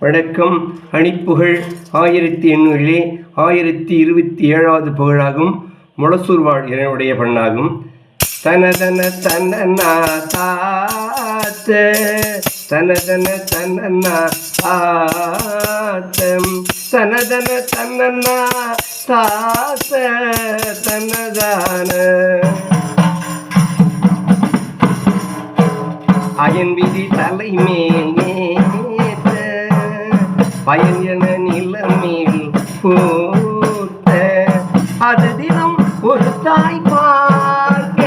வணக்கம். அணிப்புகழ் ஆயிரத்தி எண்ணூறிலே ஆயிரத்தி இருபத்தி ஏழாவது புகழாகும். முளசூர் வாழ் இறைவனுடைய பண்ணாகும். தனதன தன்னா தாத்த. தனதன தன்னா ஆத்தம். தனதன தன்னா தாத்த. தன்னதான அயன் விதி தலைமேல் நேற்ற பயன் நிலமேல் பூத்த அது தினம் ஒரு தாய் பார்க்க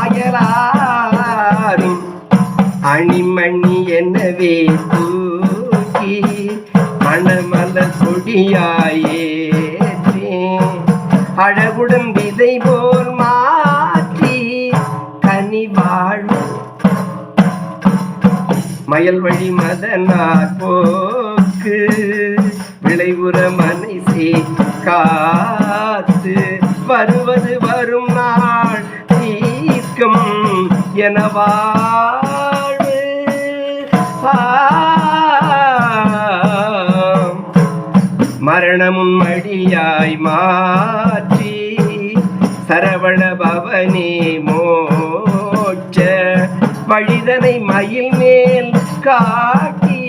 அயலாரும் அணிமணி எனவே தூக்கி மணமலர் கொடியாயே மயல் வழி மதனார் போக்கு விளைவுற மனைசி காத்து வருவது வரும் நாள் தீர்க்கம் என வாழ்வு ஆம். மடியாய் மாற்றி சரவண பவனே மோ வழிதனை மயில் மேல் காட்டி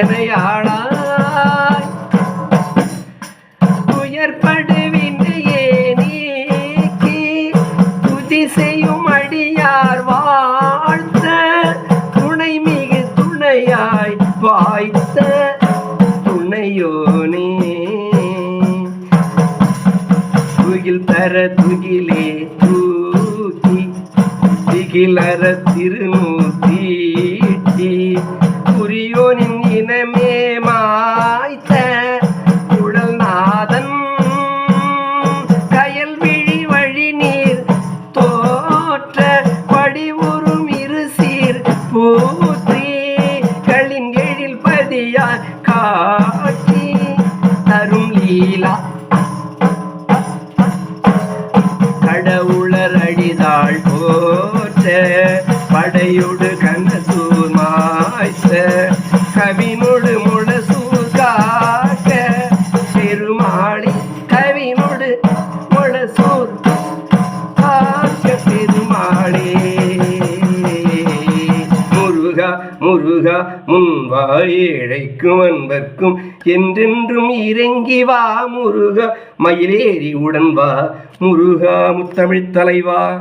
எனையாளாய் உயர்படுவினையே நீக்கி துதி செய்யும் அடியார் வாழ்த்த துணை மிகு துணையாய் வாய்த்த துணையோனே. துகில் தர துகிலே திகிலற திருநூத்தீட்டி புரியோனின் இனமே மாய்த்த குழல்நாதன். கயல் விழி வழி நீர் தோற்ற படிவுறும் இரு சீர் போற்றி களின் எழில் பதியார் காட்சி தரும் லீலா. கடவுளர் அடிதாள் முருகா முருகா முன்வா ஏழைக்கும் அன்பர்க்கும் என்றென்றும் இறங்கி வா முருகா. மயிலேறி உடன் வா முருகா முத்தமிழ் தலைவா.